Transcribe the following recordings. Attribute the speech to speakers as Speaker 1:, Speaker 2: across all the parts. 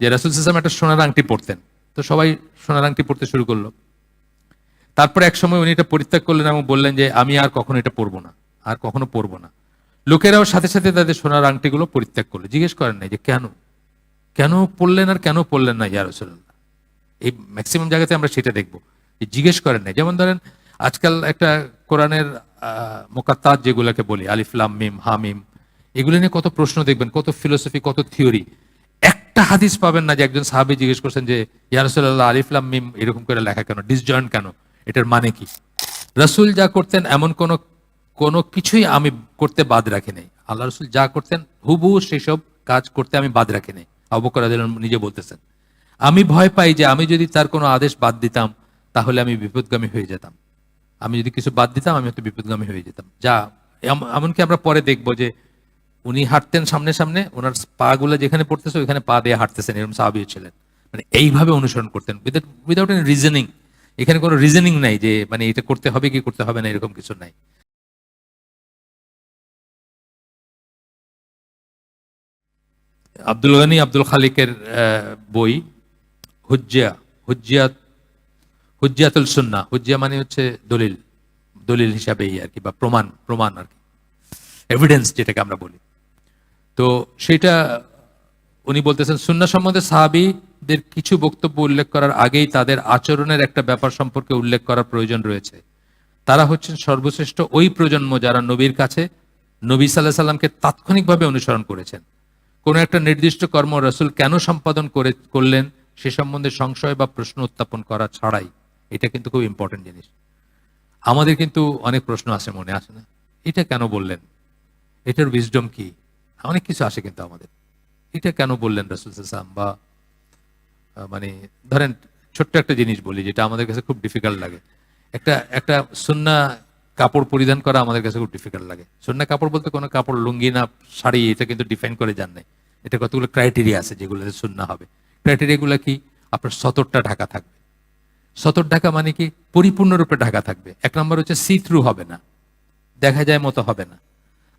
Speaker 1: যে রাসুল সাল্লাম একটা সোনার আংটি পরতেন। তো সবাই সোনার আংটি পরতে শুরু করল। তারপরে এক সময় উনি এটা পরিত্যাগ করলেন এবং বললেন যে, আমি আর কখনো এটা পরবো না, আর কখনো পরবো না। লোকেরাও সাথে সাথে তাদের সোনার আংটিগুলো পরিত্যাগ করল। জিজ্ঞেস করেন নাই যে, কেন? কেন পড়লেন আর কেন পড়লেন না ইয়া এই ম্যাক্সিমাম জায়গাতে আমরা সেটা দেখব। যে জিজ্ঞেস করেন নাই। যেমন ধরেন, আজকাল একটা কোরআনের মোকাত্তাজ যেগুলোকে বলি আলিফলাম মিম, হামিম, এগুলো নিয়ে কত প্রশ্ন দেখবেন, কত ফিলোসফি কত থিওরি একটা হাদিস পাবেন না যে একজন সাহাবি জিজ্ঞেস করছেন যে ইয়ারসুল্লাহ আলিফলাম মিম, এরকম করে লেখা কেন? ডিসজয়েন্ট কেন? এটার মানে কি? রসুল যা করতেন, এমন কোন, কোনো কিছুই আমি করতে বাদ রাখি নাই। আল্লাহ রসুল যা করতেন, হুবহু সেসব কাজ করতে আমি বাদ রাখি নাই। অবকর নিজে বলতেছেন, আমি ভয় পাই যে আমি যদি তার কোনো আদেশ বাদ দিতাম, তাহলে আমি বিপদগামী হয়ে যেতাম। আমি যদি কিছু বাদ দিতাম, আমি হয়তো বিপদগামী হয়ে যেতাম। যা, এম- এমনকি আমরা পরে দেখব যে উনি হাঁটতেন সামনে সামনে, ওনার পা গুলো যেখানে পড়তেছে ওইখানে পা দিয়ে হাঁটতেছেন, এরকম সাহাবিও ছিলেন। মানে এইভাবে অনুসরণ করতেন উইদাউট এনি রিজনিং এখানে কোনো রিজনিং নাই যে মানে এটা করতে হবে কি করতে হবে না, এরকম কিছু নাই। আব্দুল গানি আব্দুল খালিকের বই, হুজ্জিয়া হুজ্জিয়াত হুজ্জিয়াতুল সুন্না হুজ্জিয়া মানে হচ্ছে দলিল দলিল হিসাবেই আর কি, বা প্রমাণ প্রমাণ আর কি। এভিডেন্স যেটাকে আমরা বলি। তো সেটা উনি বলতেছেন, সুন্না সম্বন্ধে সাহাবিদের কিছু বক্তব্য উল্লেখ করার আগেই তাদের আচরণের একটা ব্যাপার সম্পর্কে উল্লেখ করার প্রয়োজন রয়েছে। তারা হচ্ছেন সর্বশ্রেষ্ঠ ওই প্রজন্ম যারা নবীর কাছে নবী সাল্লাহ সাল্লামকে তাৎক্ষণিকভাবে অনুসরণ করেছেন। কোনো একটা নির্দিষ্ট কর্ম রসুল কেন সম্পাদন করে, করলেন সে সম্বন্ধে সংশয় বা প্রশ্ন উত্থাপন করা ছাড়াই। এটা কিন্তু খুব ইম্পর্টেন্ট জিনিস। আমাদের কিন্তু অনেক প্রশ্ন আসে মনে আসে না? এটা কেন বললেন? এটার উইজডম কি? অনেক কিছু আসে কিন্তু আমাদের। এটা কেন বললেন রসুল সাল্লাম বা মানে ধরেন ছোট্ট একটা জিনিস বলি, যেটা আমাদের কাছে খুব ডিফিকাল্ট লাগে। একটা একটা সুন্না কাপড় পরিধান করা আমাদের কাছে খুব ডিফিকাল্ট লাগে। সুন্না কাপড় বলতে কোনো কাপড়, লুঙ্গি না, শাড়ি, এটা কিন্তু ডিফাইন করে যান নাই। এটা কতগুলো ক্রাইটেরিয়া আছে যেগুলোতে সুন্না হবে। ক্রাইটেরিয়াগুলো কি? আপনার সতরটা ঢাকা থাকবে। সতর ঢাকা মানে কি? পরিপূর্ণরূপে ঢাকা থাকবে। এক নম্বর হচ্ছে সি থ্রু হবে না। দেখা যায় মতো হবে না।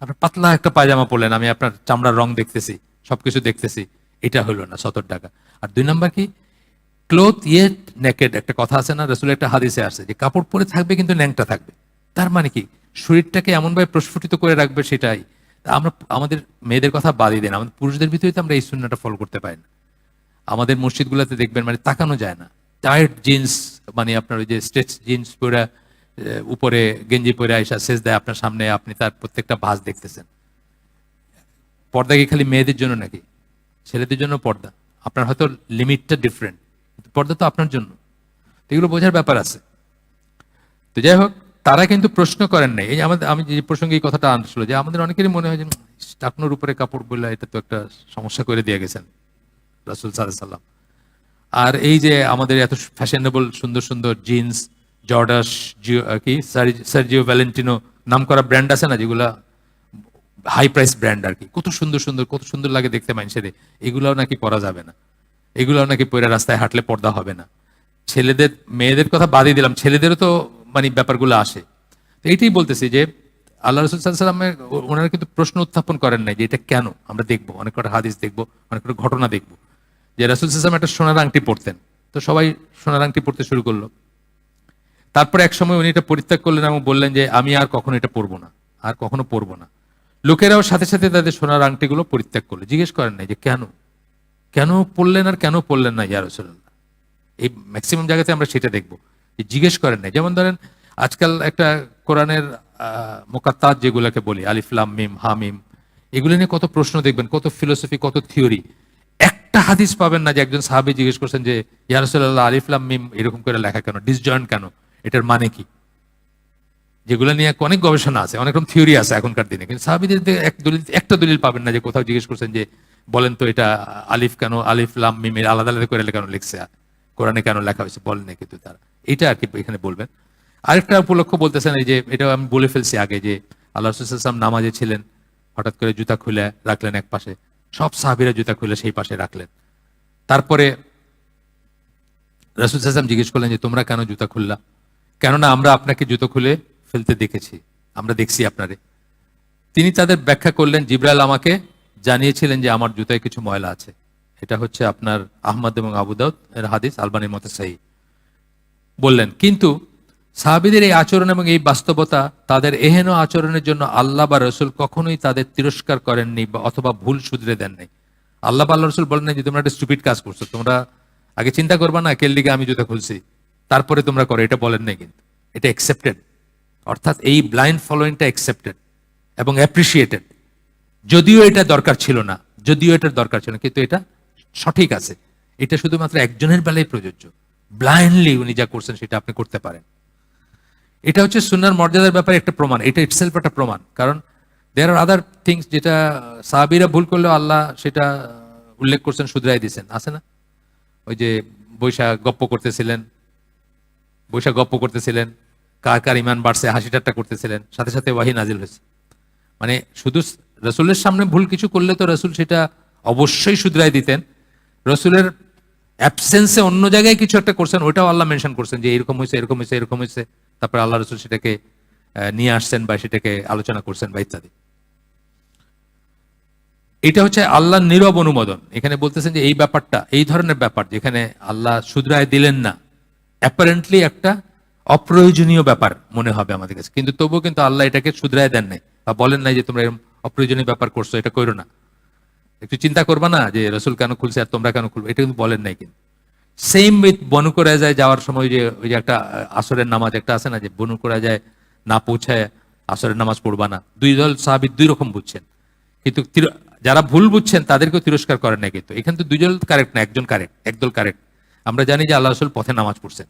Speaker 1: আপনার পাতলা একটা পায়জামা পরলেন, আমি আপনার চামড়ার রং দেখতেছি, সবকিছু দেখতেছি, এটা হলো না সতর টাকা। আর দুই নাম্বার কি? ক্লোথ ইয়েট নেকেড একটা কথা আছে না রসুল একটা হাদিসে আসে যে, কাপড় পরে থাকবে কিন্তু ন্যাংটা থাকবে। তার মানে কি? শরীরটাকে এমনভাবে প্রস্ফুটিত করে রাখবে সেটাই। আমরা, আমাদের মেয়েদের কথা বাদই দেন, আমাদের পুরুষদের ভিতরে তো আমরা এই শূন্যটা ফলো করতে পারি না। আমাদের মসজিদগুলোতে দেখবেন মানে তাকানো যায় না। টায়ার্ড জিন্স মানে আপনার ওই যে স্ট্রেচ জিন্স পরে উপরে গেঞ্জি পরে আইসা শেষ দেয় আপনার সামনে, আপনি তার প্রত্যেকটা ভাঁজ দেখতেছেন। পর্দা কি খালি মেয়েদের জন্য নাকি? ছেলেদের জন্য পর্দা। আপনার হয়তো লিমিটটা ডিফারেন্ট পর্দা তো আপনার জন্য। এগুলো বোঝার ব্যাপার আছে। তো যাই হোক, তারা কিন্তু প্রশ্ন করেন নাই। এই আমাদের, আমি যে প্রসঙ্গে এই কথাটা আনছিল যে আমাদের অনেকেরই মনে হয় যে টাকনোর উপরে কাপড় বললে, এটা তো একটা সমস্যা করে দিয়ে গেছেন রাসুল সাল্লাম আর এই যে আমাদের এত ফ্যাশনেবল সুন্দর সুন্দর জিন্স জর্ডাস, জিও কি? সার্জিও ভ্যালেন্টিনো নাম করা ব্র্যান্ড আছে না যেগুলা হাই প্রাইস ব্র্যান্ড আর কি? কত সুন্দর সুন্দর, কত সুন্দর লাগে দেখতে মানুষের এগুলাও নাকি পরা যাবে না। এগুলাও নাকি পরে রাস্তায় হাঁটলে পর্দা হবে না। ছেলেদের, মেয়েদের কথা বাদই দিলাম। ছেলেদেরও তো মানে ব্যাপারগুলো আসে। তো এইটাই বলতেছি যে, আল্লাহ রসুল সাল্লামের ওনারা কিন্তু প্রশ্ন উত্থাপন করেন নাই যে এটা কেন? আমরা দেখব, অনেক কটা হাদিস দেখব, অনেক কটা ঘটনা দেখব। যে রাসুল সাল্লাম একটা সোনার আংটি পরতেন। তো সবাই সোনার আংটি পরতে শুরু করল। তারপরে এক সময় উনি এটা পরিত্যাগ করলেন এবং বললেন যে, আমি আর কখনো এটা পরবো না, আর কখনো পরবো না। লোকেরাও সাথে সাথে তাদের সোনার আংটিগুলো পরিত্যাগ করল। জিজ্ঞেস করেন নাই যে, কেন? কেন পড়লেন আর কেন পড়লেন না ইয়া রসুল্লাহ এই ম্যাক্সিমাম জায়গাতে আমরা সেটা দেখব। জিজ্ঞেস করেন নাই। যেমন ধরেন, আজকাল একটা কোরআনের মোকাত্তাজ যেগুলোকে বলি আলিফলাম মিম হামিম এগুলো নিয়ে কত প্রশ্ন দেখবেন, কত ফিলোসফি কত থিওরি একটা হাদিস পাবেন না যে, একজন সাহাবি জিজ্ঞেস করছেন যে ইয়ারসুল্লাহ আলিফলাম মিম এরকম করে লেখা কেন? ডিসজয়েন্ট কেন? এটার মানে কি? যেগুলো নিয়ে অনেক গবেষণা আছে, অনেক রকম থিওরি আছে এখনকার দিনে। কিন্তু সাহাবিদের এক দলিল, একটা দলিল পাবেন না যে কোথাও জিজ্ঞেস করছেন যে, বলেন তো এটা আলিফ কেন, আলিফ, লাম মিমের আলাদা আলাদা করে কেন লিখছে? কোরআনে কেন লেখা হয়েছে? বলেন না কিন্তু তারা। এটা আর কি এখানে বলবেন। আরেকটা উপলক্ষ বলতেছেন এই যে, এটা আমি বলে ফেলছি আগে যে, আল্লাহ রসুলাম নামাজে ছিলেন, হঠাৎ করে জুতা খুলে রাখলেন এক পাশে। সব সাহাবিরা জুতা খুলে সেই পাশে রাখলেন। তারপরে রাসুল সাল্লাম জিজ্ঞেস করলেন যে, তোমরা কেন জুতা খুললা? কেননা আমরা আপনাকে জুতো খুলে ফেলতে দেখেছি। আমরা দেখছি আপনারে। তিনি তাদের ব্যাখ্যা করলেন, জিব্রাইল আমাকে জানিয়েছিলেন যে আমার জুতায় কিছু ময়লা আছে। এটা হচ্ছে আপনার আহমদ এবং আবু দাউদ এর হাদিস, আলবানির মতে সাহি। বললেন, কিন্তু সাহাবিদের এই আচরণ এবং এই বাস্তবতা তাদের এহেন আচরণের জন্য আল্লাহ বা রসুল কখনোই তাদের তিরস্কার করেননি বা অথবা ভুল শুধরে দেন নাই আল্লাহ বা আল্লাহ রসুল বলেন যে, তোমরা একটা স্টুপিড কাজ করছ। তোমরা আগে চিন্তা করবা না, কেল দিকে আমি জুতা খুলছি। তারপরে তোমরা করো, এটা বলেন নাই কিন্তু। এটা অ্যাকসেপ্টেড অর্থাৎ এই ব্লাইন্ড ফলোয়িংটা অ্যাকসেপ্টেড এবং অ্যাপ্রিসিয়েটেড যদিও এটা দরকার ছিল না, যদিও এটার দরকার ছিল না, কিন্তু এটা সঠিক আছে। এটা শুধুমাত্র একজনের বেলায় প্রযোজ্য। ব্লাইন্ডলি উনি যা করছেন সেটা আপনি করতে পারেন। এটা হচ্ছে সুনার মর্যাদার ব্যাপারে একটা প্রমাণ। এটা ইটসেলফ একটা প্রমাণ। কারণ দেয়ার আর আদার থিংস যেটা সাহাবিরা ভুল করলেও আল্লাহ সেটা উল্লেখ করছেন, শুধরাই দিয়েছেন। আছে না? ওই যে বৈশাখ গপ্প করতেছিলেন বৈশাখ গপ্প করতেছিলেন, কার কার ইমান বাড়ছে, হাসি ঠাট্টা করতেছিলেন, সাথে সাথে ওয়াহি নাজিল হয়েছে। মানে শুধু রসুলের সামনে ভুল কিছু করলে তো রসুল সেটা অবশ্যই শুধরাই দিতেন। রসুলের অ্যাবসেন্সে অন্য জায়গায় কিছু একটা করছেন, ওইটাও আল্লাহ মেনশন করছেন যে এরকম হয়েছে এরকম হয়েছে এরকম হয়েছে। তারপরে আল্লাহ রসুল সেটাকে নিয়ে আসছেন বা সেটাকে আলোচনা করছেন বা ইত্যাদি। এটা হচ্ছে আল্লাহ নীরব অনুমোদন। এখানে বলতেছেন যে এই ব্যাপারটা, এই ধরনের ব্যাপার যেখানে আল্লাহ শুধরায় দিলেন না। অ্যাপারেন্টলি একটা অপ্রয়োজনীয় ব্যাপার মনে হবে আমাদের কাছে। কিন্তু তবুও কিন্তু আল্লাহ এটাকে শুধরায় দেন নাই বা বলেন নাই যে তোমরা এরকম অপ্রয়োজনীয় ব্যাপার করছ, এটা করো না। একটু চিন্তা করবা না যে রসুল কেন খুলছে আর তোমরা কেন খুলবে, এটা কিন্তু বলেন নাই কিন্তু। সেম উইথ বনু করা যায় যাওয়ার সময় যে ওই যে একটা আসরের নামাজ একটা আছে না যে বনু করা যায় না পৌঁছায় আসরের নামাজ পড়বা না। দুই দল সাহাবি দুই রকম বুঝছেন। কিন্তু যারা ভুল বুঝছেন তাদেরকেও তিরস্কার করেন না কিন্তু। এখানে তো দুজন কারেক্ট না, একজন কারেক্ট একদল কারেক্ট। আমরা জানি যে আল্লাহ রসুল পথে নামাজ পড়ছেন।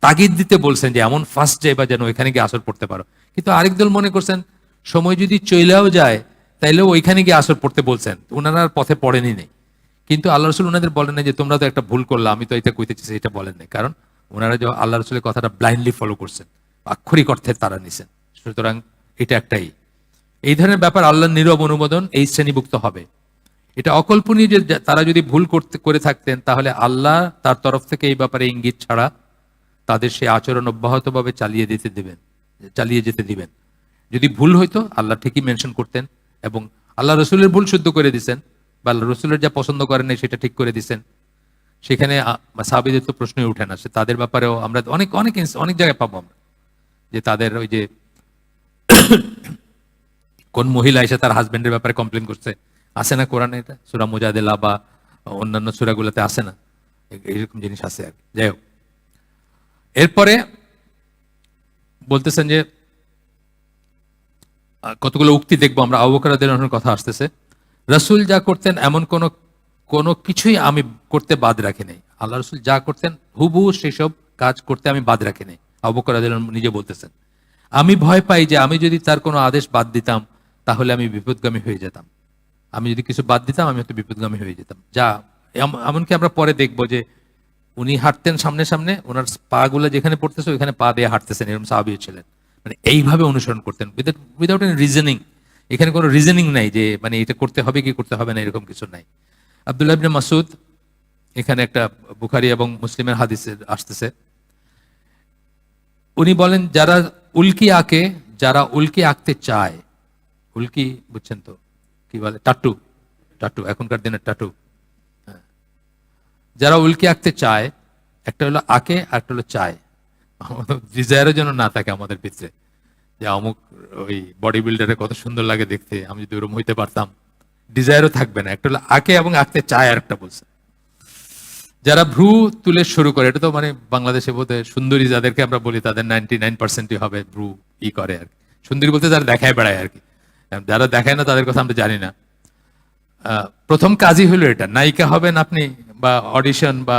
Speaker 1: তাগিদ দিতে বলছেন যে এমন ফার্স্ট যায় বা যেন ওইখানে গিয়ে আসর পড়তে পারো। কিন্তু আরেক দল মনে করছেন, সময় যদি চলেও যায় তাইলেও ওইখানে গিয়ে আসর পড়তে বলছেন। ওনারা পথে পড়েনি নেই। কিন্তু আল্লাহ রসুল ওনাদের বলেন না যে, তোমরা তো একটা ভুল করলা, আমি তো এটা কইতে চাইছি এটা বলেন নাই। কারণ ওনারা যে আল্লাহ রসুলের কথাটা ব্লাইন্ডলি ফলো করছেন। আক্ষরিক অর্থে তারা নিছেন। সুতরাং এটা একটাই। এই ধরনের ব্যাপার আল্লাহর নীরব অনুমোদন এই শ্রেণীভুক্ত হবে। এটা অকল্পনীয় যে তারা যদি ভুল করতে, করে থাকতেন, তাহলে আল্লাহ তার তরফ থেকে এই ব্যাপারে ইঙ্গিত ছাড়া তাদের সেই আচরণ অব্যাহতভাবে চালিয়ে দিতে দেবেন, চালিয়ে যেতে দিবেন। যদি ভুল হইতো, আল্লাহ ঠিকই মেনশন করতেন এবং আল্লাহ রসুলের ভুল শুদ্ধ করে দিছেন বা আল্লাহ রসুলের যা পছন্দ করেন সেটা ঠিক করে দিছেন। সেখানে সাহাবিদের তো প্রশ্নই উঠে না, সে তাদের ব্যাপারেও আমরা অনেক অনেক অনেক জায়গায় পাবো আমরা। যে তাদের ওই যে কোন মহিলা এসে তার হাজবেন্ডের ব্যাপারে কমপ্লেন করছে আসে না কোরআনে এটা? সুরা মুজাদিলা বা অন্যান্য সুরাগুলোতে আসে না? এ- এরকম জিনিস আছে আর যাই হোক। এরপরে বলতেছেন যে কতগুলো উক্তি দেখব আমরা। আবুকার কথা আসতেছে। রসুল যা করতেন এমন কোন, কোনো কিছুই আমি করতে বাদ রাখি নাই। আল্লাহ রসুল যা করতেন, হুবহু সেসব কাজ করতে আমি বাদ রাখি নাই। আবুকার নিজে বলতেছেন, আমি ভয় পাই যে আমি যদি তার কোনো আদেশ বাদ দিতাম, তাহলে আমি বিপদগামী হয়ে যেতাম। আমি যদি কিছু বাদ দিতাম, আমি হয়তো বিপদগামী হয়ে যেতাম। যা এমনকি আমরা পরে দেখব যে উনি হাঁটতেন সামনে সামনে, ওনার পা গুলো যেখানে পড়তেছে, ওইখানে পা দিয়ে হাঁটতেছেন, এরকম সাহাবিও ছিলেন। মানে এইভাবে অনুসরণ করতেন উইদাউট এনি রিজনিং এখানে কোনো রিজনিং নাই যে মানে এটা করতে হবে কি করতে হবে না, এরকম কিছু নাই। আব্দুল্লাহ ইবনে মাসুদ এখানে একটা বুখারি এবং মুসলিমের হাদিসে আসতেছে। উনি বলেন, যারা উল্কি আঁকে, যারা উল্কি আঁকতে চায়, উল্কি বুঝছেন তো? কি বলে টাটু টাটু এখনকার দিনের টাটু। যারা উল্কি আঁকতে চায়, একটা হলো আঁকে আর একটা হলো চায়। ডিজায়ারের জন্য না থাকে আমাদের ভিতরে যে অমুক ওই বডি বিল্ডারে কত সুন্দর লাগে দেখতে, আমি যদি ওরম হইতে পারতাম। ডিজায়ারও থাকবে না। একটা হলো আঁকে এবং আঁকতে চায় আর একটা বলছে। যারা ভ্রু তুলে শুরু করে, এটা তো মানে বাংলাদেশে বলতে সুন্দরী যাদেরকে আমরা বলি, তাদের নাইনটি নাইন পার্সেন্টই হবে ভ্রু ই করে আর কি। সুন্দরী বলতে যারা দেখায় বেড়ায় আর কি। যারা দেখায় না তাদের কথা আমরা জানি না। প্রথম কাজই হলো এটা, নায়িকা হবেন আপনি বা অডিশন বা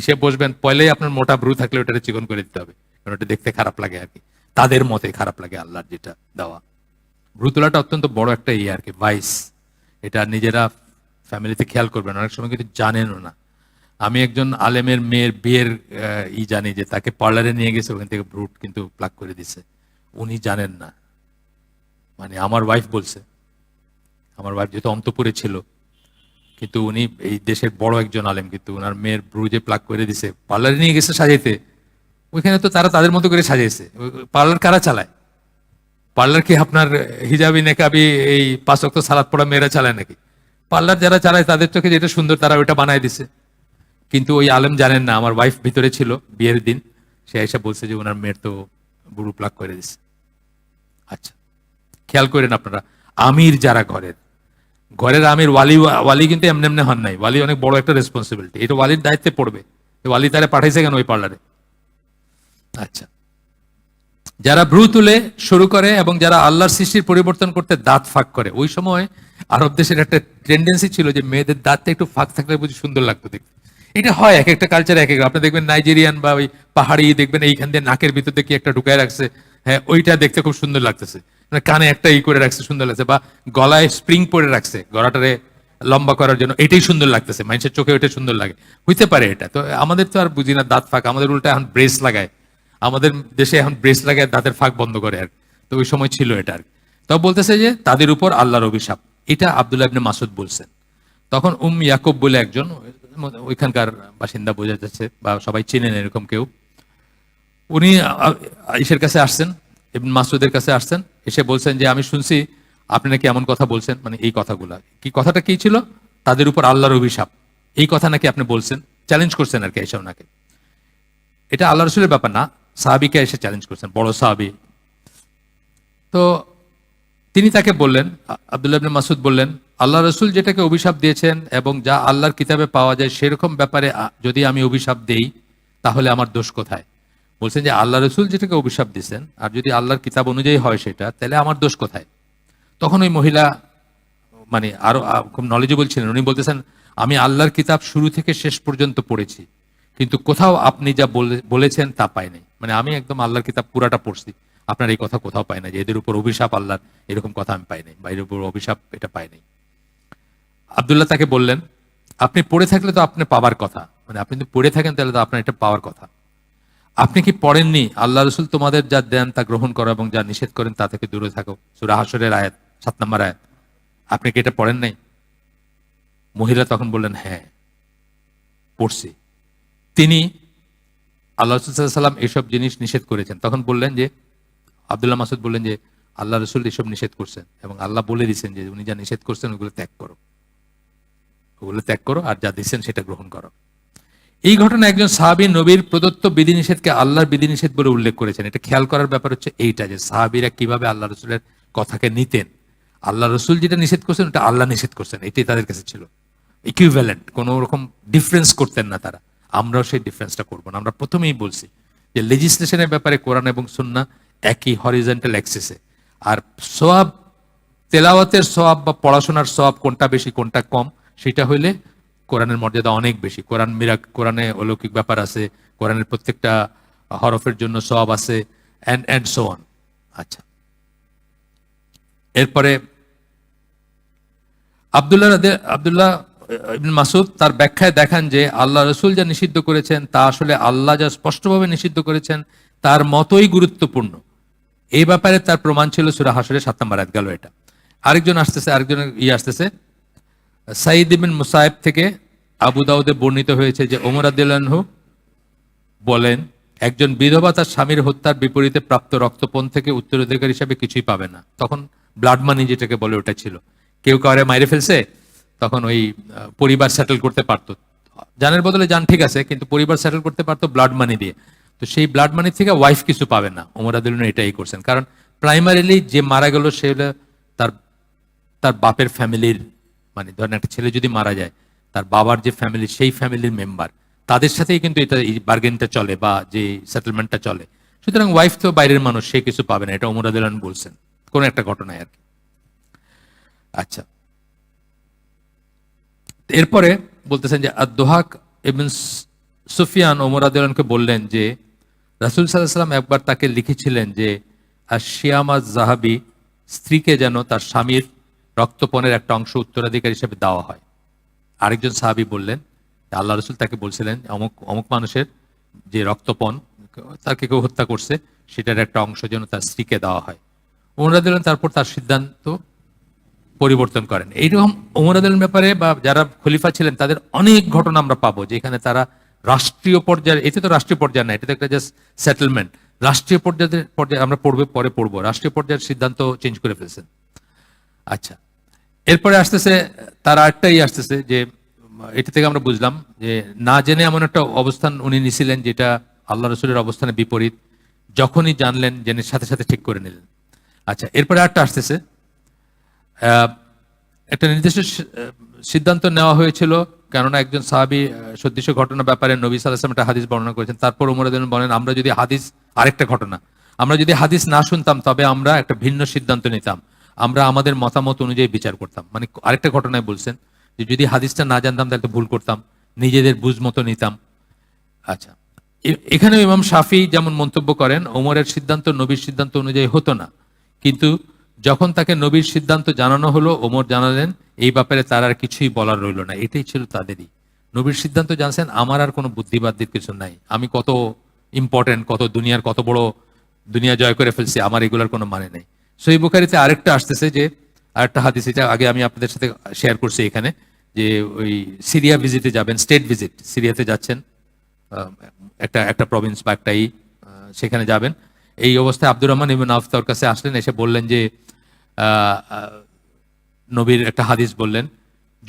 Speaker 1: ইসে বসবেন, পয়লেই আপনার মোটা ভ্রু থাকলে ওটাকে চিকন করে দিতে হবে, কারণ ওটা দেখতে খারাপ লাগে আর কি। তাদের মতে খারাপ লাগে আল্লাহর যেটা দেওয়া। ভ্রু তোলাটা অত্যন্ত বড় একটা ইয়ে আর কি ভাইস এটা নিজেরা ফ্যামিলিতে খেয়াল করবেন, অনেক সময় কিন্তু জানেনও না। আমি একজন আলেমের মেয়ের বিয়ের ই জানি যে তাকে পার্লারে নিয়ে গেছে, ওখান থেকে ভ্রুট কিন্তু প্লাক করে দিছে। উনি জানেন না। মানে আমার ওয়াইফ বলছে। আমার ওয়াইফ যেহেতু অন্তপুরে ছিল, কিন্তু উনি এই দেশের বড় একজন আলেম, কিন্তু ওনার মেয়ের ব্রু যে প্লাক করে দিছে পার্লারে নিয়ে গেছে সাজাইতে, ওইখানে তো তারা তাদের মতো করে সাজাইছে। পার্লার কারা চালায়? পার্লার কি আপনার হিজাবি, নেকাবি, এই পাঁচ অক্ট সালাদ পড়া মেয়েরা চালায় নাকি? পার্লার যারা চালায়, তাদের চোখে যেটা সুন্দর, তারা ওইটা বানায় দিছে। কিন্তু ওই আলেম জানেন না, আমার ওয়াইফ ভিতরে ছিল, বিয়ের দিন, সে এসে বলছে যে, ওনার মেয়ের তো বুড়ো প্লাগ করে দিছে। আচ্ছা। খেয়াল করেন আপনারা, আমির যারা ঘরের ঘরের আমির ওয়ালি ওয়ালি কিন্তু এমনি এমনি হন নাই। ওয়ালি অনেক বড় একটা রেসপন্সিবিলিটি এটা ওয়ালির দায়িত্বে পড়বে। ওয়ালি তারা পাঠাইছে কেন ওই পার্লারে? আচ্ছা। যারা ভ্রু তুলে শুরু করে এবং যারা আল্লাহর সৃষ্টির পরিবর্তন করতে দাঁত ফাঁক করে, ওই সময় আরব দেশের একটা টেন্ডেন্সি ছিল যে মেয়েদের দাঁতটা একটু ফাঁক থাকলে বুঝি সুন্দর লাগতো দেখতে। এটা হয় এক একটা কালচার এক এক আপনি দেখবেন নাইজেরিয়ান বা ওই পাহাড়ি, দেখবেন এইখান দিয়ে নাকের ভিতর দিয়ে কি একটা ঢুকায় রাখছে হ্যাঁ ওইটা দেখতে খুব সুন্দর লাগতেছে। কানে একটা ই করে রাখছে, সুন্দর লাগছে, বা গলায় স্প্রিং পরে রাখছে, গলাটারে লম্বা করার জন্য, এটাই সুন্দর লাগতেছে, মানুষের চোখে ওইটা সুন্দর লাগে। হইতে পারে এটা, তো আমাদের তো আর বুঝি না দাঁত ফাঁক, আমাদের উল্টা এখন ব্রেস লাগায়। আমাদের দেশে এখন ব্রেস লাগায় দাঁতের ফাঁক বন্ধ করে আর, তো ওই সময় ছিল এটা আর। তবে বলতেছে যে, তাদের উপর আল্লাহর অভিশাপ, এটা আব্দুল্লাহ ইবনে মাসুদ বলছেন। তখন উম ইয়াকুব বলে একজন, ওইখানকার বাসিন্দা বোঝা যাচ্ছে বা সবাই চেনেন এরকম কেউ। উনি আ- কাছে আসছেন ইবন মাসুদের কাছে আসছেন, এসে বলছেন যে, আমি শুনছি আপনি নাকি এমন কথা বলছেন। মানে এই কথাগুলা। কি কথাটা কি ছিল? তাদের উপর আল্লাহর অভিশাপ। এই কথা নাকি আপনি বলছেন? চ্যালেঞ্জ করছেন আর কি এসে ওনাকে। এটা আল্লাহ রসুলের ব্যাপার না, সাহাবিকে এসে চ্যালেঞ্জ করছেন, বড় সাহাবি। তো তিনি তাকে বললেন, আব্দুল্লাহ ইবনে মাসুদ বললেন, আল্লাহ রসুল যেটাকে অভিশাপ দিয়েছেন এবং যা আল্লাহর কিতাবে পাওয়া যায় সেরকম ব্যাপারে যদি আমি অভিশাপ দেই, তাহলে আমার দোষ কোথায়? বলছেন যে আল্লাহ রসুল যেটাকে অভিশাপ দিয়েছেন আর যদি আল্লাহর কিতাব অনুযায়ী হয় সেটা, তাহলে আমার দোষ কোথায়? তখন ওই মহিলা মানে আরও খুব নলেজেবল ছিলেন। উনি বলতেছেন, আমি আল্লাহর কিতাব শুরু থেকে শেষ পর্যন্ত পড়েছি, কিন্তু কোথাও আপনি যা বলে- বলেছেন তা পাই নাই। মানে আমি একদম আল্লাহর কিতাব পুরাটা পড়ছি, আপনার এই কথা কোথাও পাই না যে এদের উপর অভিশাপ আল্লাহর, এরকম কথা আমি পাই নাই, বা এর উপর অভিশাপ এটা পাই নাই। আব্দুল্লাহ তাকে বললেন, আপনি পড়ে থাকলে তো আপনি পাওয়ার কথা মানে আপনি যদি পড়ে থাকেন তাহলে তো আপনার এটা পাওয়ার কথা। আপনি কি পড়েননি? আল্লাহ রসুল তোমাদের যা দেন, তা গ্রহণ করো এবং যা নিষেধ করেন তা থেকে দূরে থাকো? সুরা আয়াত, সাত নম্বর আয়াত। আপনি কি এটা পড়েন নাই? মহিলা তখন বললেন হ্যাঁ পড়ছি। তিনি আল্লাহ রসুল্লাহাম এসব জিনিস নিষেধ করেছেন। তখন বললেন যে, আব্দুল্লাহ মাসুদ বললেন যে, আল্লাহ রসুল এসব নিষেধ করছেন এবং আল্লাহ বলে দিয়েছেন যে, উনি যা নিষেধ করছেন, ওগুলো ত্যাগ করো। ওগুলো ত্যাগ করো আর যা দিচ্ছেন সেটা গ্রহণ করো। এই ঘটনা একজন সাহাবী নবীর প্রদত্ত বিধিনিষেধকে আল্লাহর বিধিনিষেধ বলে উল্লেখ করেছেন। এটা খেয়াল করার ব্যাপার হচ্ছে এইটা যে সাহাবিরা কীভাবে আল্লাহ রসুলের কথাকে নিতেন। আল্লাহ রসুল যেটা নিষেধ করছেন, ওটা আল্লাহ নিষেধ করছেন। এটাই তাদের কাছে ছিল। ইকুইভ্যালেন্ট কোনো রকম ডিফারেন্স করতেন না তারা। আমরাও সেই ডিফারেন্সটা করব না। আমরা প্রথমেই বলছি যে লেজিসলেশনের ব্যাপারে কোরআন এবং সুন্না একই হরিজেন্টাল অ্যাক্সেসে আর সোয়াব তেলাওয়াতের সওয়াব বা পড়াশোনার সওয়াব কোনটা বেশি, কোনটা কম, সেটা হইলে কোরআনের মর্যাদা অনেক বেশি। কোরআন মিরাক কোরআনে অলৌকিক ব্যাপার আছে কোরআনের প্রত্যেকটা হরফের জন্য সওয়াব আছে অ্যান্ড অ্যান্ড সো অন আচ্ছা। এরপরে আব্দুল্লাহ আব্দুল্লাহ মাসুদ তার ব্যাখ্যায় দেখান যে আল্লাহ রসুল যা নিষিদ্ধ করেছেন তা আসলে আল্লাহ যা স্পষ্টভাবে নিষিদ্ধ করেছেন তার মতোই গুরুত্বপূর্ণ। এই ব্যাপারে তার প্রমাণ ছিল সুরা হাসরে সাত নম্বর গেল এটা। আরেকজন আসতেছে আরেকজন ইয়ে আসতেছে সাইদ বিন মুসাইব থেকে আবু দাউদে বর্ণিত হয়েছে যে ওমর বলেন, একজন বিধবা তার স্বামীর হত্যার বিপরীতে প্রাপ্ত রক্তপণ থেকে উত্তরাধিকার হিসাবে কিছুই পাবে না। তখন ব্লাড মানি যেটাকে বলে ওটা ছিল। কেউ কারে মাইরে ফেলছে, তখন ওই পরিবার সেটেল করতে পারতো। জানের বদলে জান ঠিক আছে, কিন্তু পরিবার সেটেল করতে পারতো ব্লাড মানি দিয়ে। তো সেই ব্লাড মানি থেকে ওয়াইফ কিছু পাবে না। ওমর এটাই করছেন। কারণ প্রাইমারিলি যে মারা গেল সে তার তার বাপের ফ্যামিলির মানে ধরেন একটা ছেলে যদি মারা যায়, তার বাবার যে ফ্যামিলি সেই ফ্যামিলির মেম্বার তাদের সাথেই কিন্তু এটা এই বার্গেনটা চলে বা যে সেটেলমেন্টটা চলে। সুতরাং ওয়াইফ তো বাইরের মানুষ, সে কিছু পাবে না। এটা ওমর বলছেন। কোন একটা ঘটনায় আর কি। আচ্ছা। এরপরে বলতেছেন যে আদোহাক এবং সুফিয়ান ওমর আদিলানকে বললেন যে, রাসুল সাল্লাম একবার তাকে লিখেছিলেন যে আর শিয়ামা জাহাবি স্ত্রীকে যেন তার স্বামীর রক্তপণের একটা অংশ উত্তরাধিকার হিসেবে দেওয়া হয়। আরেকজন সাহাবি বললেন আল্লাহ রসুল তাকে বলছিলেন, অমুক অমুক মানুষের যে রক্তপণ, তাকে কেউ হত্যা করছে, সেটার একটা অংশ যেন তার স্ত্রীকে দেওয়া হয়। ওমরা দিলেন তারপর তার সিদ্ধান্ত পরিবর্তন করেন। এইরকম ওমরাদের ব্যাপারে বা যারা খলিফা ছিলেন, তাদের অনেক ঘটনা আমরা পাবো যেখানে তারা রাষ্ট্রীয় পর্যায়ে, এতে তো রাষ্ট্রীয় পর্যায়ে না এটা তো একটা জাস্ট সেটেলমেন্ট রাষ্ট্রীয় পর্যায়ে পর্যায়ে আমরা পড়বে, পরে পড়ব। রাষ্ট্রীয় পর্যায়ের সিদ্ধান্ত চেঞ্জ করে ফেলছেন। আচ্ছা। এরপরে আসতেছে তার আরেকটাই আসতেছে যে এটা থেকে আমরা বুঝলাম যে না জেনে এমন একটা অবস্থান উনি নিছিলেন যেটা আল্লাহ রসুলের অবস্থানের বিপরীত যখনই জানলেন জেনে সাথে সাথে ঠিক করে নিলেন। আচ্ছা এরপরে আরেকটা আসতেছে একটা নির্দিষ্ট সিদ্ধান্ত নেওয়া হয়েছিল কেননা একজন সাহাবি আহ, সদৃশ ঘটনার ব্যাপারে নবী সাল্লাম একটা হাদিস বর্ণনা করেছেন। তারপর উমর বলেন আমরা যদি হাদিস আরেকটা ঘটনা আমরা যদি হাদিস না শুনতাম তবে আমরা একটা ভিন্ন সিদ্ধান্ত নিতাম। আমরা আমাদের মতামত অনুযায়ী বিচার করতাম। মানে আরেকটা ঘটনায় বলছেন যে যদি হাদিসটা না জানতাম তাহলে তো ভুল করতাম, নিজেদের বুঝ মতো নিতাম। আচ্ছা এখানেও ইমাম শাফি যেমন মন্তব্য করেন, ওমরের সিদ্ধান্ত নবীর সিদ্ধান্ত অনুযায়ী হতো না। কিন্তু যখন তাকে নবীর সিদ্ধান্ত জানানো হলো, ওমর জানালেন, এই ব্যাপারে তার আর কিছুই বলার রইল না। এটাই ছিল তাদেরই। নবীর সিদ্ধান্ত জানছেন, আমার আর কোনো বুদ্ধিবাদ্যের কিছু নাই। আমি কত ইম্পর্টেন্ট কত দুনিয়ার কত বড় দুনিয়া জয় করে ফেলছি, আমার এগুলোর কোনো মানে নেই। সই বুখারিতে আরেকটা আসতেছে যে, আরেকটা হাদিস, এটা আগে আমি আপনাদের সাথে শেয়ার করছি এখানে, যে ওই সিরিয়া ভিজিটে যাবেন স্টেট ভিজিট সিরিয়াতে যাচ্ছেন একটা একটা প্রভিন্স বা একটাই সেখানে যাবেন। এই অবস্থায় আব্দুর রহমান ইবিন আফ তার কাছে আসলেন, এসে বললেন যে নবীর একটা হাদিস বললেন,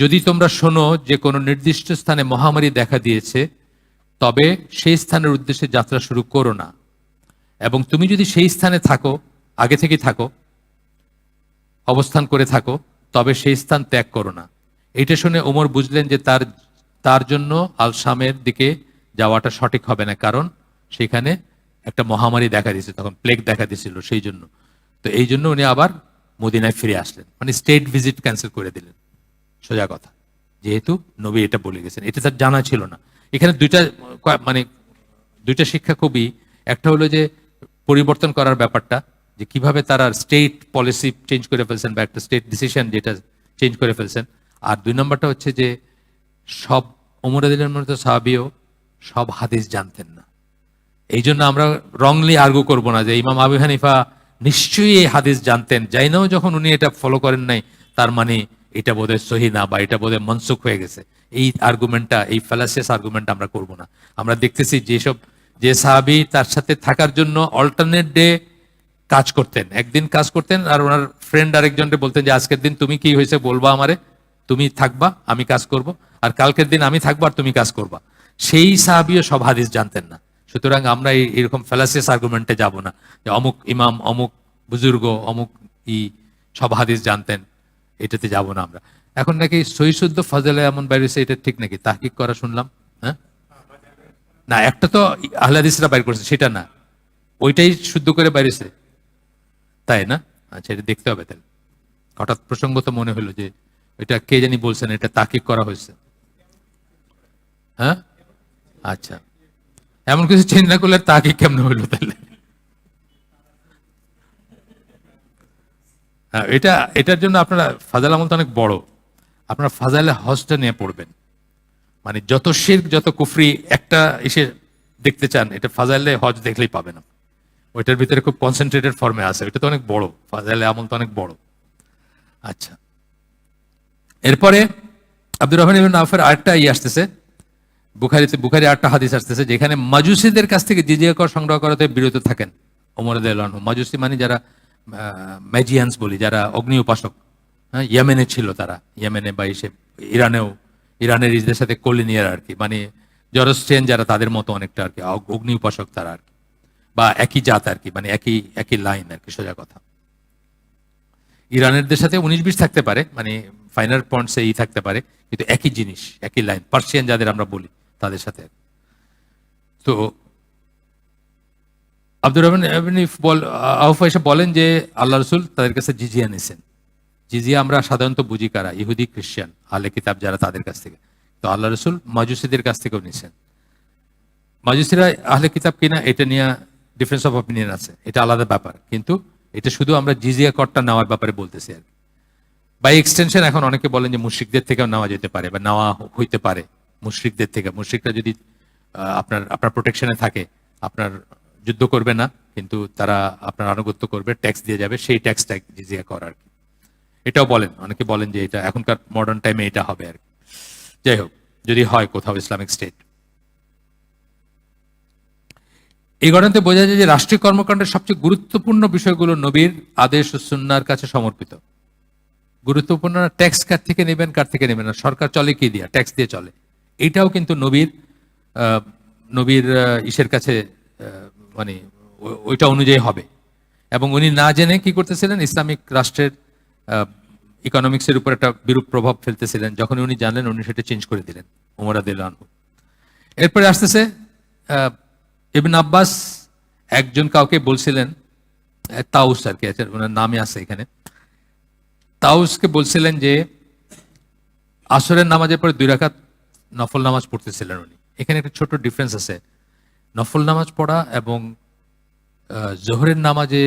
Speaker 1: যদি তোমরা শোনো যে কোনো নির্দিষ্ট স্থানে মহামারী দেখা দিয়েছে, তবে সেই স্থানের উদ্দেশ্যে যাত্রা শুরু করো না। এবং তুমি যদি সেই স্থানে থাকো আগে থেকেই থাকো, অবস্থান করে থাকো, তবে সেই স্থান ত্যাগ করো না। এটা শুনে ওমর বুঝলেন যে তার তার জন্য আলসামের দিকে যাওয়াটা সঠিক হবে না, কারণ সেখানে একটা মহামারী দেখা দিয়েছে, তখন প্লেগ দেখা দিয়েছিল সেই জন্য। তো এই জন্য উনি আবার মদিনায় ফিরে আসলেন। মানে স্টেট ভিজিট ক্যান্সেল করে দিলেন। সোজা কথা। যেহেতু নবী এটা বলে গেছেন, এটা তার জানা ছিল না। এখানে দুইটা মানে দুইটা শিক্ষা খুবই, একটা হলো যে পরিবর্তন করার ব্যাপারটা যে কীভাবে তারা স্টেট পলিসি চেঞ্জ করে ফেলছেন বা একটা স্টেট ডিসিশন যেটা চেঞ্জ করে ফেলছেন। আর দুই নম্বরটা হচ্ছে যে সব অমরাদিনের মতো সাহাবিও সব হাদিস জানতেন না। এই জন্য আমরা রংলি আর্গু করব না যে ইমাম আবু হানিফা নিশ্চয়ই এই হাদিস জানতেন। যাই নাও যখন উনি এটা ফলো করেন নাই, তার মানে এটা বোধহয় সহি না বা এটা বোধহয় মনসুখ হয়ে গেছে। এই আর্গুমেন্টটা এই ফ্যালাসিয়াস আর্গুমেন্ট আমরা করব না। আমরা দেখতেছি যেসব, যে সাহাবি তার সাথে থাকার জন্য অল্টারনেট ডে কাজ করতেন, একদিন কাজ করতেন আর ওনার ফ্রেন্ড আরেকজনকে বলতেন যে, আজকের দিন তুমি কি হয়েছে বলবা আমারে? তুমি থাকবা, আমি কাজ করব। আর কালকের দিন আমি থাকব আর তুমি কাজ করবা। সেই সাহাবিও সব হাদিস জানতেন না। সুতরাং আমরা এই- এরকম ফ্যালাসিয়াস আর্গুমেন্টে যাব না যে, অমুক ইমাম, অমুক বুজুর্গ, অমুক ই, সব হাদিস জানতেন, এটাতে যাব না আমরা। এখন নাকি সহিশুদ্ধ ফজলে এমন বাইরেছে এটা ঠিক নাকি? তাহকিক করা শুনলাম হ্যাঁ? না, একটা তো আহলাদিসরা বাইর করেছে, সেটা না। ওইটাই শুদ্ধ করে বাইরেছে তাই না? আচ্ছা এটা দেখতে হবে তাহলে। হঠাৎ প্রসঙ্গত মনে হলো যে এটা কে জানি বলছেন এটা তাকিক করা হয়েছে। হ্যাঁ? আচ্ছা। এমন কিছু না করলে তাকে কেমন হইল তাহলে? হ্যাঁ, এটা এটার জন্য আপনারা ফাজাল আমল তো অনেক বড়। আপনারা ফাজালে হজটা নিয়ে পড়বেন। মানে যত শির যত কুফরি একটা এসে দেখতে চান এটা ফাজালে হজ দেখলেই পাবেন আপনি। ওইটার ভিতরে খুব কনসেন্ট্রেটেড ফর্মে আছে। ওইটা তো অনেক বড়। ফাজালে আমল তো অনেক বড়। আচ্ছা। এরপরে আব্দুর রহমান ইবিন আফের আরেকটা ই আসতেছে। বুখারিতে বুখারি আটটা হাদিস আসতেছে, যেখানে মাজুসিদের কাছ থেকে জিজিয়া কর সংগ্রহ করাতে বিরত থাকেন ওমর দেলানহু মাজুসি মানে যারা ম্যাজিয়ান্স বলি, যারা অগ্নি উপাসক। হ্যাঁ ইয়েমেনে ছিল তারা। ইয়েমেনে বা এসে ইরানেও ইরানের ইসদের সাথে কলিনিয়ার আর কি। মানে জরস্ট্রেন যারা তাদের মতো অনেকটা আর কি। অগ্নি উপাসক তারা আর কি। বা একই জাত আর কি মানে একই একই লাইন আর কি, সোজা কথা। ইরানেরদের সাথে উনিশ বিশ থাকতে পারে মানে ফাইনাল পয়েন্টসে ই থাকতে পারে, কিন্তু একই জিনিস, একই লাইন পার্সিয়ান যাদের আমরা বলি, তাদের সাথে তো আব্দুর রহমান বল এসে বলেন যে আল্লাহ রসুল তাদের কাছে জিজিয়া নিছেন। জিজিয়া আমরা সাধারণত বুঝি কারা? ইহুদি খ্রিস্টান আলে কিতাব যারা তাদের কাছ থেকে। তো আল্লাহ রসুল মাজুসিদের কাছ থেকেও নিছেন। মাজুসিরা আহলে কিতাব কিনা, এটা নিয়ে ডিফারেন্স অফ অপিনিয়ন আছে, এটা আলাদা ব্যাপার। কিন্তু এটা শুধু আমরা জিজিয়া করটা নেওয়ার ব্যাপারে বলতেছি আর বাই এক্সটেনশন এখন অনেকে বলেন যে মুশ্রিকদের থেকেও নেওয়া যেতে পারে বা নেওয়া হইতে পারে মুশ্রিকদের থেকে। মুশ্রিকরা যদি আপনার আপনার প্রোটেকশনে থাকে, আপনার যুদ্ধ করবে না, কিন্তু তারা আপনার আনুগত্য করবে ট্যাক্স দিয়ে যাবে, সেই ট্যাক্সটা জিজিয়া কর আর কি। এটাও বলেন, অনেকে বলেন যে এটা এখনকার মডার্ন টাইমে এটা হবে আর কি। যাই হোক, যদি হয় কোথাও ইসলামিক স্টেট এই ঘটনাতে বোঝা যায় যে রাষ্ট্রীয় কর্মকাণ্ডের সবচেয়ে গুরুত্বপূর্ণ বিষয়গুলো নবীর আদেশ ও সুন্নার কাছে সমর্পিত। গুরুত্বপূর্ণ ট্যাক্স কার থেকে নেবেন, কার থেকে নেবেন না? সরকার চলে কি দিয়া? ট্যাক্স দিয়ে চলে। এটাও কিন্তু নবীর নবীর ইসের কাছে মানে ওইটা অনুযায়ী হবে। এবং উনি না জেনে কি করতেছিলেন? ইসলামিক রাষ্ট্রের ইকোনমিক্সের উপর একটা বিরূপ প্রভাব ফেলতেছিলেন। যখন উনি জানলেন, উনি সেটা চেঞ্জ করে দিলেন। উমর আদিল্লাহ এরপরে আসতেছে ইবন আব্বাস একজন কাউকে বলছিলেন তাউস আর কি আছে, ওনার নামে আছে এখানে। তাউসকে বলছিলেন যে আসরের নামাজের পরে দুই রাখাত নফল নামাজ পড়তেছিলেন উনি। এখানে একটা ছোট ডিফারেন্স আছে। নফল নামাজ পড়া এবং জোহরের নামাজে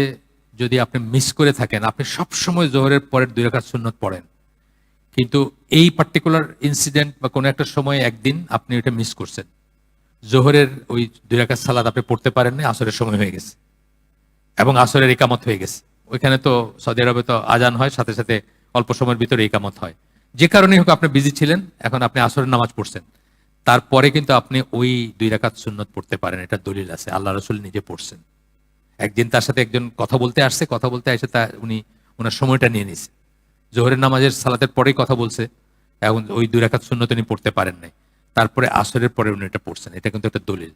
Speaker 1: যদি আপনি মিস করে থাকেন আপনি সব সময় জোহরের পরের দুই রাকাত সুন্নত পড়েন। কিন্তু এই পার্টিকুলার ইনসিডেন্ট বা কোনো একটা সময় একদিন আপনি এটা মিস করছেন। জোহরের ওই দুই রাকাত সালাদ আপনি পড়তে পারেন না আসরের সময় হয়ে গেছে। এবং আসরের একামত হয়ে গেছে। ওইখানে তো সৌদি আরবে তো আজান হয়, সাথে সাথে অল্প সময়ের ভিতরে একামত হয়। যে কারণেই হোক আপনি বিজি ছিলেন, এখন আপনি আসরের নামাজ পড়ছেন। তারপরে কিন্তু আপনি ওই দুই রাকাত সুন্নত পড়তে পারেন, এটা দলিল আছে, আল্লাহ রসুল নিজে পড়ছেন। একদিন তার সাথে একজন কথা বলতে আসছে, কথা বলতে এসে তা উনি ওনার সময়টা নিয়ে নিছে। জোহরের নামাজের সালাতের পরেই কথা বলছে, এখন ওই দুই রাকাত সুন্নত উনি পড়তে পারেন নাই। তারপরে আসরের পরে উনি এটা পড়ছেন। এটা কিন্তু একটা দলিল।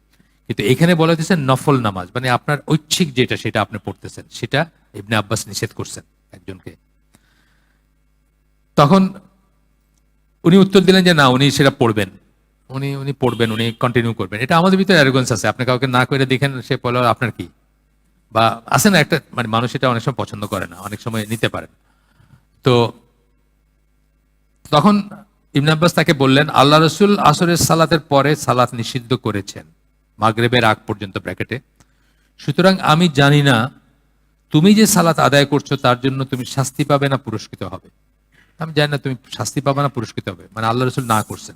Speaker 1: কিন্তু এখানে বলা হয়েছে নফল নামাজ মানে আপনার ঐচ্ছিক যেটা সেটা আপনি পড়তেছেন, সেটা ইবনে আব্বাস নিষেধ করছেন একজনকে। তখন উনি উত্তর দিলেন যে, না, উনি সেটা পড়বেন। উনি উনি পড়বেন, উনি কন্টিনিউ করবেন। এটা আমাদের ভিতরে অ্যারোগেন্স আছে। আপনি কাউকে না করে দেখেন, সে বলো আপনার কি? বা আছে না একটা মানে মানুষ এটা অনেক সময় পছন্দ করে না, অনেক সময় নিতে পারেন তো তখন ইবনে আব্বাস তাকে বললেন, আল্লাহ রসুল আসরের সালাতের পরে সালাত নিষিদ্ধ করেছেন। মাগরেবের আগ পর্যন্ত ব্র্যাকেটে। সুতরাং আমি জানি না তুমি যে সালাত আদায় করছ তার জন্য তুমি শাস্তি পাবে না পুরস্কৃত হবে। আমি জানি না তুমি শাস্তি পাবে না পুরস্কৃত হবে। মানে আল্লাহ রসুল না করছেন।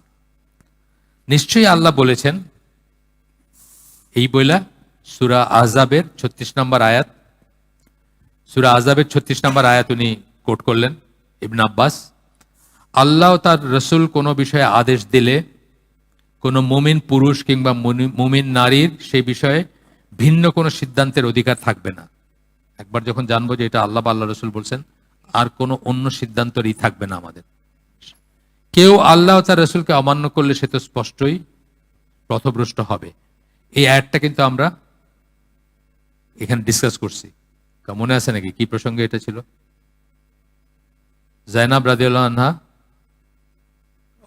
Speaker 1: নিশ্চয়ই আল্লাহ বলেছেন, এই বইলা সুরা আজাবের ছত্রিশ নম্বর আয়াত, সুরা আজাবের ছত্রিশ নম্বর আয়াত উনি কোট করলেন ইবন আব্বাস। আল্লাহ তার রসুল কোনো বিষয়ে আদেশ দিলে, কোনো মুমিন পুরুষ কিংবা মুনি- মুমিন নারীর সেই বিষয়ে ভিন্ন কোনো সিদ্ধান্তের অধিকার থাকবে না। একবার যখন জানব যে এটা আল্লাহ বা আল্লাহ রসুল বলছেন, আর কোনো অন্য সিদ্ধান্তরই থাকবে না আমাদের। কেউ আল্লাহ তার রসুলকে অমান্য করলে সে তো স্পষ্টই পথভ্রষ্ট হবে। এই অ্যাডটা কিন্তু আমরা এখানে ডিসকাস করছি। মনে আছে নাকি? কি প্রসঙ্গে এটা ছিল? জাইনাব রাদিউল্লাহ আনহা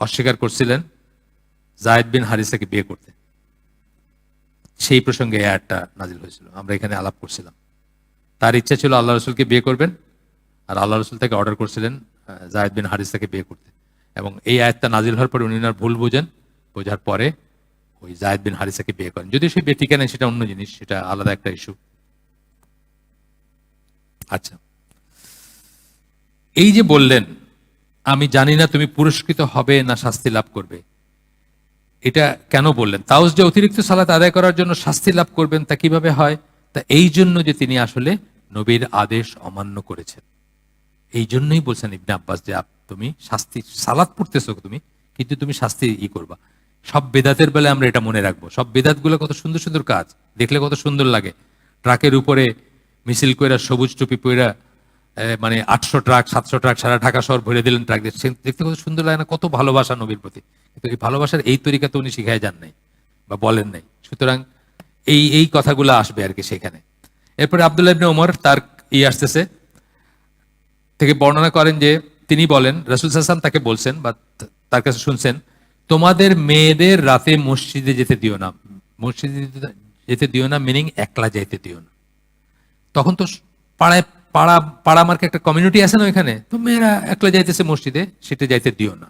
Speaker 1: অস্বীকার করছিলেন জায়দ বিন হারিসাকে বিয়ে করতে। সেই প্রসঙ্গে এই নাজিল হয়েছিল। আমরা এখানে আলাপ করছিলাম। তার ইচ্ছা ছিল আল্লাহ রসুলকে বিয়ে করবেন আর আল্লাহ রসুল তাকে অর্ডার করছিলেন জায়েদ বিন হারিসাকে বিয়ে করতে। এবং এই আয়াতটা নাজিল হওয়ার পরে উনি ওনার ভুল বোঝেন। বোঝার পরে ওই জায়েদ বিন হারিসাকে বিয়ে করেন। যদি সেই বিয়ে টিকে নেয়, সেটা অন্য জিনিস, সেটা আলাদা একটা ইস্যু আচ্ছা। এই যে বললেন আমি জানি না তুমি পুরস্কৃত হবে না শাস্তি লাভ করবে। এটা কেন বললেন? তাওস যে অতিরিক্ত সালাত আদায় করার জন্য শাস্তি লাভ করবেন তা কীভাবে হয়? তা এই জন্য যে তিনি আসলে নবীর আদেশ অমান্য করেছেন। এই জন্যই বলছেন ইবনে আব্বাস যে তুমি শাস্তি, সালাত পড়তেছো তুমি, কিন্তু তুমি শাস্তি ই করবা। সব বেদাতের বেলায় আমরা এটা মনে রাখব। সব বেদাতগুলো কত সুন্দর সুন্দর কাজ, দেখলে কত সুন্দর লাগে। ট্রাকের উপরে মিছিল কইরা সবুজ টুপি পইরা মানে আটশো ট্রাক, সাতশো ট্রাক সারা ঢাকা শহর ভরে দিলেন ট্রাক দিয়ে। দেখতে কত সুন্দর লাগে না, কত ভালোবাসা নবীর প্রতি। কিন্তু এই ভালোবাসার এই তরিকা তো উনি শিখাই যান নাই বা বলেন নাই। সুতরাং এই এই কথাগুলো আসবে আর কি সেখানে। এরপরে আব্দুল্লাহ ইবনে ওমর তার ই আসতেছে, থেকে বর্ণনা করেন যে তিনি বলেন, রসুল হাসান তাকে বলছেন বা তার কাছে শুনছেন, তোমাদের মেয়েদের রাতে মসজিদে যেতে দিও না। মসজিদে যেতে- যেতে দিও না মিনিং একলা যেতে দিও না। তখন তো পাড়ায় পাড়া পাড়া মার্কে একটা কমিউনিটি আছে না ওইখানে? তো মেয়েরা একলা যাইতেছে মসজিদে, সেটা যাইতে দিও না।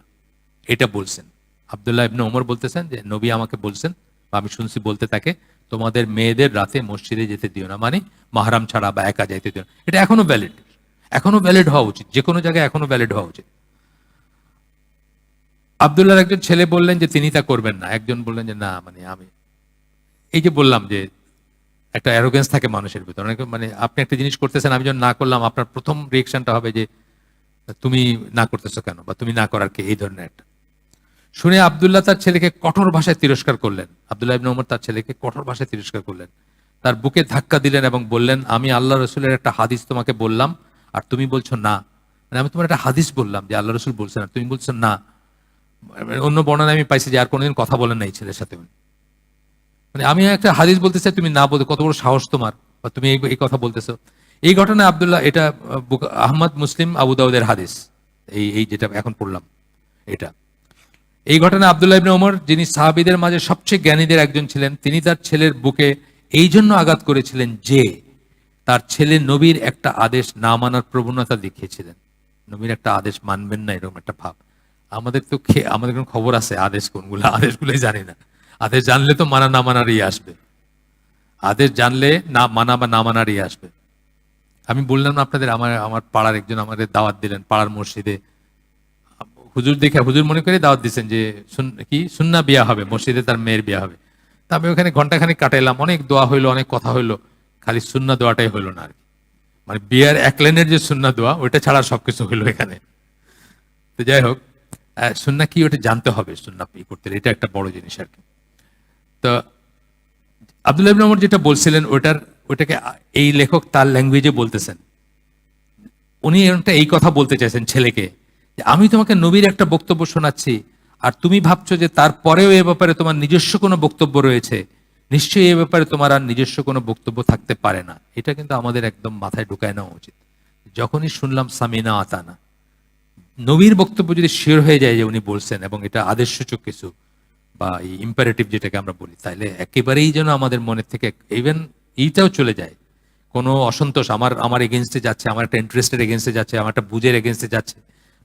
Speaker 1: এটা বলছেন। আবদুল্লাহ ইবনে ওমর বলতেছেন যে, নবী আমাকে বলছেন আমি শুনছি বলতে তাকে, তোমাদের মেয়েদের রাতে মসজিদে যেতে দিও না। মানে মাহারাম ছাড়া বা একা যাইতে দিও না। এটা এখনও ভ্যালিড এখনও ভ্যালিড হওয়া উচিত। যে কোনো জায়গায় এখনও ভ্যালিড হওয়া উচিত। আবদুল্লাহর একজন ছেলে বললেন যে, তিনি তা করবেন না। একজন বললেন যে, না মানে আমি এই যে বললাম যে একটা অ্যারোগেন্স থাকে মানুষের ভিতর। অনেকে মানে আপনি একটা জিনিস করতেছেন, আমি যখন না করলাম, আপনার প্রথম রিয়েকশনটা হবে যে, তুমি না করতেছো কেন? বা তুমি না করার কে? এই ধরনের একটা। শুনে আবদুল্লাহ তার ছেলেকে কঠোর ভাষায় তিরস্কার করলেন। আবদুল্লাহ ইবনে তার ছেলেকে কঠোর ভাষায় তিরস্কার করলেন। তার বুকে ধাক্কা দিলেন এবং বললেন, আমি আল্লাহ রসুলের একটা হাদিস তোমাকে বললাম, আর তুমি বলছো না। মানে আমি তোমার একটা হাদিস বললাম যে, আল্লাহ রসুল বলছেন আর তুমি বলছো না। অন্য বর্ণনা আমি পাইছি যে, আর কোনোদিন কথা বলেন না এই ছেলের সাথে। মানে আমি একটা হাদিস বলতে চাই, তুমি না বলতে কত বড় সাহস তোমার, বা তুমি এই কথা বলতেছো। এই ঘটনা আবদুল্লাহ, এটা আহমদ মুসলিম আবু দাউদের হাদিস। এই এই যেটা এখন পড়লাম, এটা। এই ঘটনা আব্দুল্লাহ ইবনে ওমর, যিনি সাহাবীদের মাঝে সবচেয়ে জ্ঞানীদের একজন ছিলেন, তিনি তার ছেলের বুকে এই জন্য আঘাত করেছিলেন যে, তার ছেলে নবীর একটা আদেশ না মানার প্রবণতা দেখিয়েছিলেন। নবীর একটা আদেশ মানবেন না, এরকম একটা ভাব। আমাদের তো আমাদের কোনো খবর আছে আদেশ কোনগুলো? আদেশগুলোই জানি না। আদেশ জানলে তো মানা না মানারই আসবে। আদেশ জানলে না মানা বা না মানারই আসবে। আমি বললাম না আপনাদের, আমার আমার পাড়ার একজন আমাদের দাওয়াত দিলেন, পাড়ার মসজিদে। হুজুর দেখে, হুজুর মনে করে দাওয়াত দিচ্ছেন যে কি? সুন্না বিয়া হবে, মসজিদে তার মেয়ের বিয়া হবে। তা আমি ওখানে ঘন্টাখানি কাটাইলাম, অনেক দোয়া হইল, অনেক কথা হইল, খালি সুন্না দোয়াটাই হইল না আর কি। মানে বিয়ার এক লাইনের যে সুন্না দোয়া, ওইটা ছাড়া সবকিছু হইল এখানে। তো যাই হোক সুন্না কি ওটা জানতে হবে, সুন্না করতে, এটা একটা বড় জিনিস আর কি। তো আব্দুল্লাহ ইবনে ওমর যেটা বলছিলেন, ওটার, ওটাকে এই লেখক তার ল্যাঙ্গুয়েজে বলতেছেন। উনি একটা এই কথা বলতে চাইছেন ছেলেকে, যে আমি তোমাকে নবীর একটা বক্তব্য শোনাচ্ছি, আর তুমি ভাবছ যে তারপরেও এ ব্যাপারে তোমার নিজস্ব কোনো বক্তব্য রয়েছে, নিশ্চয়ই এ ব্যাপারে তোমার আর নিজস্ব কোনো বক্তব্য থাকতে পারে না। এটা কিন্তু আমাদের একদম মাথায় ঢুকায় নেওয়া উচিত। যখনই শুনলাম সামিনা আতানা, নবীর বক্তব্য যদি শিওর হয়ে যায় যে উনি বলছেন, এবং এটা আদেশসূচক কিছু বা এই ইম্পারেটিভ যেটাকে আমরা বলি তাহলে একেবারেই যেন আমাদের মনের থেকে ইভেন এইটাও চলে যায়। কোনো অসন্তোষ, আমার আমার এগেনস্টে যাচ্ছে, আমার একটা ইন্টারেস্টের এগেনস্টে যাচ্ছে, আমার একটা বুঝের এগেনস্টে যাচ্ছে,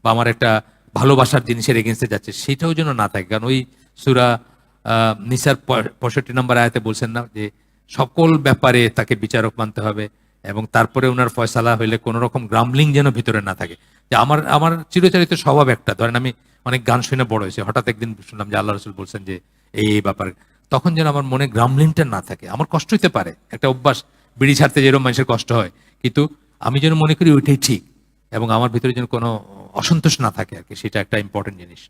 Speaker 1: বা আমার একটা ভালোবাসার জিনিসের এগেনস্টে যাচ্ছে, সেটাও যেন না থাকে। কারণ ওই সুরা নিসার পঁয়ষট্টি নম্বর আয়াতে বলছেন না যে, সকল ব্যাপারে তাকে বিচারক মানতে হবে এবং তারপরে ওনার ফয়সালা হইলে কোনো রকম গ্রামলিং যেন ভিতরে না থাকে। যে আমার আমার চিরচারিত স্বভাব একটা। ধরেন আমি অনেক গান শুনে বড় হয়েছে। হঠাৎ একদিন শুনলাম যে আল্লাহ রসুল বলছেন যে, এই এই ব্যাপার। তখন যেন আমার মনে গ্রামলিংটা না থাকে। আমার কষ্ট হইতে পারে। একটা অভ্যাস, বিড়ি ছাড়তে যেরকম মানুষের কষ্ট হয়। কিন্তু আমি যেন মনে করি ওইটাই ঠিক এবং আমার ভিতরে যেন কোনো অসন্তোষ না থাকে আর কি। সেটা একটা ইম্পর্টেন্ট জিনিস।